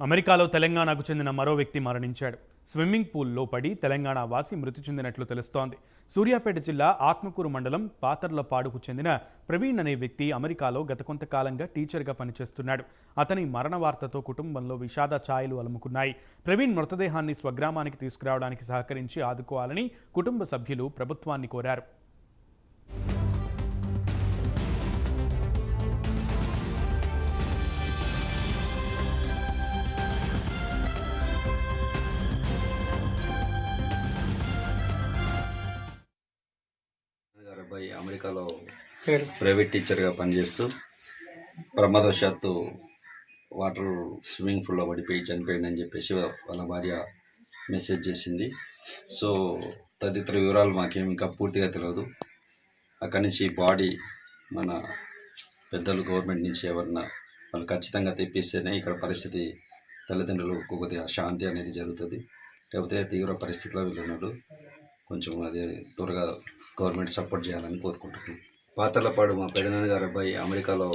అమెరికాలో తెలంగాణకు చెందిన మరో వ్యక్తి మరణించాడు. స్విమ్మింగ్ పూల్లో పడి తెలంగాణ వాసి మృతి చెందినట్లు తెలుస్తోంది. సూర్యాపేట జిల్లా ఆత్మకూరు మండలం పాతర్లపాడుకు చెందిన ప్రవీణ్ అనే వ్యక్తి అమెరికాలో గత కొంతకాలంగా టీచర్గా పనిచేస్తున్నాడు. అతని మరణ వార్తతో కుటుంబంలో విషాద ఛాయలు అలుముకున్నాయి. ప్రవీణ్ మృతదేహాన్ని స్వగ్రామానికి తీసుకురావడానికి సహకరించి ఆదుకోవాలని కుటుంబ సభ్యులు ప్రభుత్వాన్ని కోరారు. గారి అబ్బాయి అమెరికాలో పేరు? ప్రైవేట్ టీచర్గా పనిచేస్తూ ప్రమాదవశాత్తు వాటర్ స్విమ్మింగ్ పూల్లో పడిపోయి చనిపోయిందని చెప్పేసి వాళ్ళ భార్య మెసేజ్ చేసింది. సో తదితర వివరాలు మాకేం ఇంకా పూర్తిగా తెలియదు అక్కడి నుంచి బాడీ మన పెద్దలు గవర్నమెంట్ నుంచి ఎవరన్నా వాళ్ళు ఖచ్చితంగా తెప్పిస్తేనే ఇక్కడ పరిస్థితి తల్లిదండ్రులకు కొద్దిగా శాంతి అనేది జరుగుతుంది. లేకపోతే తీవ్ర పరిస్థితిలో వీళ్ళు ఉన్నారు. కొంచెం అది త్వరగా గవర్నమెంట్ సపోర్ట్ చేయాలని కోరుకుంటున్నాను పాతలపాడు మా పెదనాన్న గారి అబ్బాయి అమెరికాలో